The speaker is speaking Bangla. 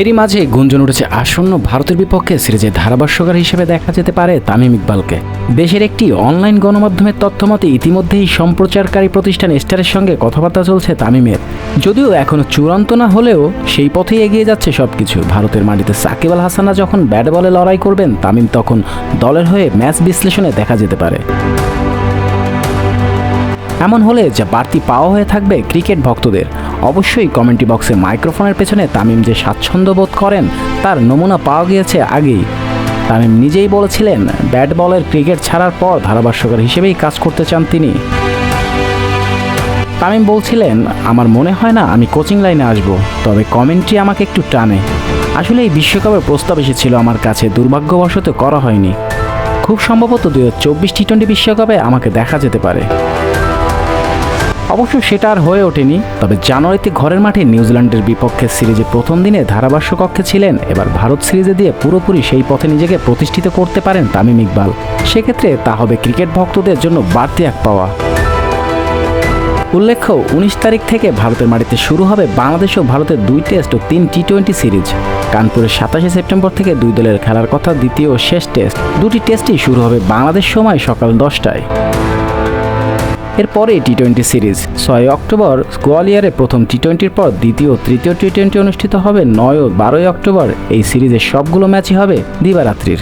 এরই মাঝে গুঞ্জন উঠেছে আসন্ন ভারতের বিপক্ষে সিরিজে ধারাভাষ্যকার হিসেবে দেখা যেতে পারে তামিম ইকবালকে। দেশের একটি অনলাইন গণমাধ্যমের তথ্যমতে ইতিমধ্যেই সম্প্রচারকারী প্রতিষ্ঠান স্টারের সঙ্গে কথাবার্তা চলছে তামিমের। যদিও এখনও চূড়ান্ত না হলেও সেই পথেই এগিয়ে যাচ্ছে সব কিছু ভারতের মাটিতে সাকিব আল হাসানরা যখন ব্যাট বলে লড়াই করবেন, তামিম তখন দলের হয়ে ম্যাচ বিশ্লেষণে দেখা যেতে পারে। এমন হলে যা বাড়তি পাওয়া হয়ে থাকবে ক্রিকেট ভক্তদের। অবশ্যই কমেন্ট্রি বক্সে মাইক্রোফোনের পেছনে তামিম যে স্বাচ্ছন্দ্য বোধ করেন, তার নমুনা পাওয়া গিয়েছে আগেই। তামিম নিজেই বলেছিলেন, ব্যাট বলের ক্রিকেট ছাড়ার পর ধারাভাষ্যকার হিসেবেই কাজ করতে চান তিনি। তামিম বলছিলেন, আমার মনে হয় না আমি কোচিং লাইনে আসব, তবে কমেন্ট্রি আমাকে একটু টানে। আসলে এই বিশ্বকাপের প্রস্তাব এসেছিল আমার কাছে, দুর্ভাগ্যবশত করা হয়নি। খুব সম্ভবত দু হাজার চব্বিশ টি টোয়েন্টি বিশ্বকাপে আমাকে দেখা যেতে পারে। অবশ্য সেটা আর হয়ে ওঠেনি, তবে জানুয়ারিতে ঘরের মাঠে নিউজিল্যান্ডের বিপক্ষে সিরিজে প্রথম দিনে ধারাভাষ্য কক্ষে ছিলেন, এবার ভারত সিরিজে দিয়ে পুরোপুরি সেই পথে নিজেকে প্রতিষ্ঠিত করতে পারেন তামিম ইকবাল। সেক্ষেত্রে তা হবে ক্রিকেট ভক্তদের জন্য বাড়তি এক পাওয়া। উল্লেখ্য, উনিশ তারিখ থেকে ভারতের মাটিতে শুরু হবে বাংলাদেশ ও ভারতের দুই টেস্ট ও তিন টি টোয়েন্টি সিরিজ। কানপুরের সাতাশে সেপ্টেম্বর থেকে দুই দলের খেলার কথা দ্বিতীয় ও শেষ টেস্ট। দুটি টেস্টই শুরু হবে বাংলাদেশ সময় সকাল দশটায়। এরপরে টি টোয়েন্টি সিরিজ ছয় অক্টোবর গোয়ালিয়ারে প্রথম টি টোয়েন্টির পর দ্বিতীয় তৃতীয় টি টোয়েন্টি অনুষ্ঠিত হবে নয় ও বারোই অক্টোবর। এই সিরিজের সবগুলো ম্যাচই হবে দিবারাত্রির।